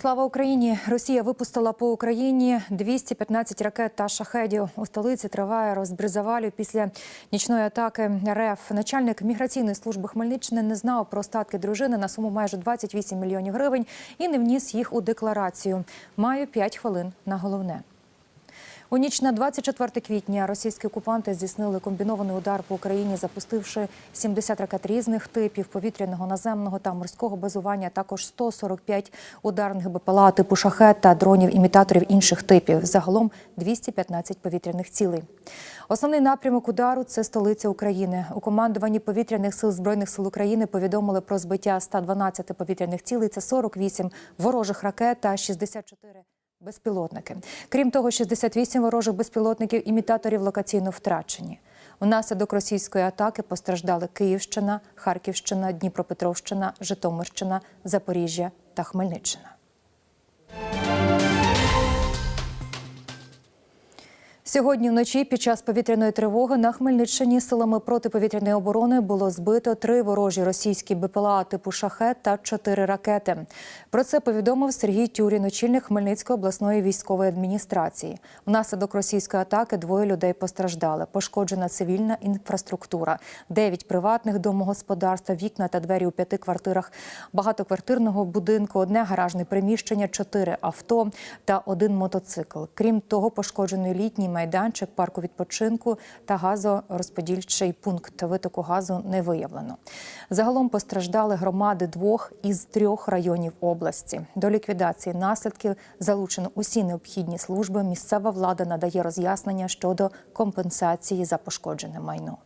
Слава Україні! Росія випустила по Україні 215 ракет та шахедів. У столиці триває розбризавалю після нічної атаки РФ. Начальник міграційної служби Хмельниччини не знав про статки дружини на суму майже 28 мільйонів гривень і не вніс їх у декларацію. Маю 5 хвилин на головне. У ніч на 24 квітня російські окупанти здійснили комбінований удар по Україні, запустивши 70 ракет різних типів повітряного, наземного та морського базування, також 145 ударних БПЛА типу шахет та дронів-імітаторів інших типів. Загалом 215 повітряних цілей. Основний напрямок удару це столиця України. У командуванні повітряних сил збройних сил України повідомили про збиття 112 повітряних цілей. Це 48 ворожих ракет та 64 Безпілотники. Крім того, 68 ворожих безпілотників імітаторів локаційно втрачені. Внаслідок російської атаки постраждали Київщина, Харківщина, Дніпропетровщина, Житомирщина, Запоріжжя та Хмельниччина. Сьогодні вночі під час повітряної тривоги на Хмельниччині силами протиповітряної оборони було збито три ворожі російські БПЛА типу шахет та чотири ракети. Про це повідомив Сергій Тюрін, очільник Хмельницької обласної військової адміністрації. Внаслідок російської атаки двоє людей постраждали. Пошкоджена цивільна інфраструктура, дев'ять приватних домогосподарств, вікна та двері у п'яти квартирах багатоквартирного будинку, одне гаражне приміщення, чотири авто та один мотоцикл. Крім того, пошкоджений літній майданчик парку відпочинку та газорозподільчий пункт витоку газу не виявлено. Загалом постраждали громади двох із трьох районів області. До ліквідації наслідків залучено усі необхідні служби. Місцева влада надає роз'яснення щодо компенсації за пошкоджене майно.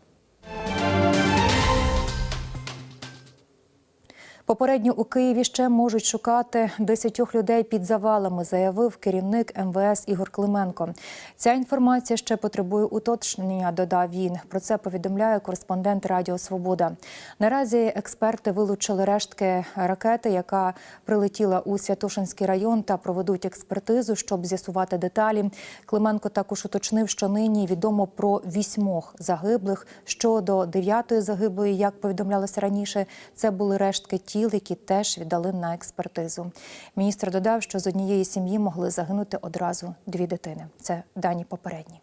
Попередньо у Києві ще можуть шукати десятьох людей під завалами, заявив керівник МВС Ігор Клименко. Ця інформація ще потребує уточнення. Додав він. Про це повідомляє кореспондент Радіо Свобода. Наразі експерти вилучили рештки ракети, яка прилетіла у Святошинський район, та проведуть експертизу, щоб з'ясувати деталі. Клименко також уточнив, що нині відомо про вісьмох загиблих. Щодо дев'ятої загиблої, як повідомлялося раніше, це були рештки тіл, які теж віддали на експертизу. Міністр додав, що з однієї сім'ї могли загинути одразу дві дитини. Це дані попередні.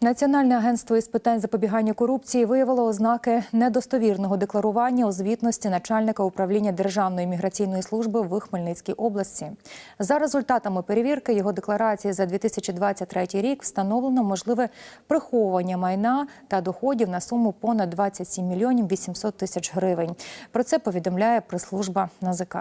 Національне агентство із питань запобігання корупції виявило ознаки недостовірного декларування у звітності начальника управління Державної міграційної служби в Хмельницькій області. За результатами перевірки його декларації за 2023 рік встановлено можливе приховування майна та доходів на суму понад 27 мільйонів 800 тисяч гривень. Про це повідомляє прес-служба НАЗК.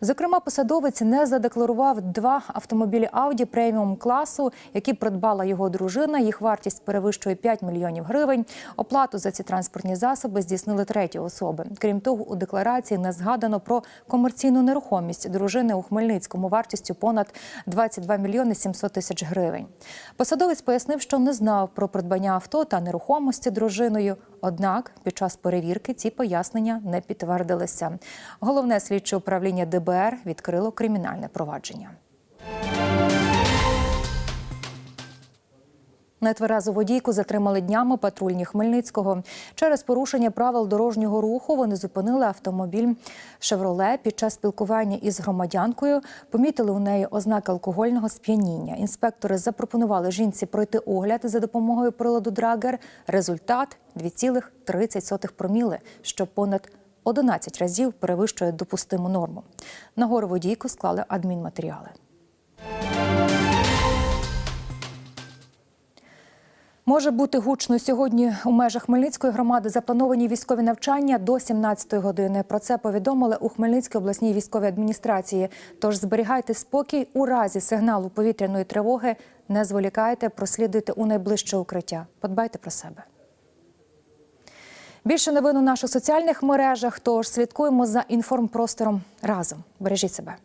Зокрема, посадовець не задекларував два автомобілі Ауді преміум класу, які придбала його дружина. Їх вартість вартість перевищує 5 мільйонів гривень. Оплату за ці транспортні засоби здійснили треті особи. Крім того, у декларації не згадано про комерційну нерухомість дружини у Хмельницькому вартістю понад 22 мільйони 700 тисяч гривень. Посадовець пояснив, що не знав про придбання авто та нерухомості дружиною. Однак під час перевірки ці пояснення не підтвердилися. Головне слідче управління ДБР відкрило кримінальне провадження. Нетверезу водійку затримали днями патрульні Хмельницького. Через порушення правил дорожнього руху вони зупинили автомобіль «Шевроле». Під час спілкування із громадянкою помітили у неї ознаки алкогольного сп'яніння. Інспектори запропонували жінці пройти огляд за допомогою приладу Драгер. Результат 2,30 проміли, що понад 11 разів перевищує допустиму норму. На гору водійку склали адмінматеріали. Може бути гучно сьогодні у межах Хмельницької громади заплановані військові навчання до 17-ї години. Про це повідомили у Хмельницькій обласній військовій адміністрації. Тож зберігайте спокій у разі сигналу повітряної тривоги. Не зволікайте, прослідуйте у найближче укриття. Подбайте про себе. Більше новин у наших соціальних мережах. Тож слідкуємо за інформпростором разом. Бережіть себе.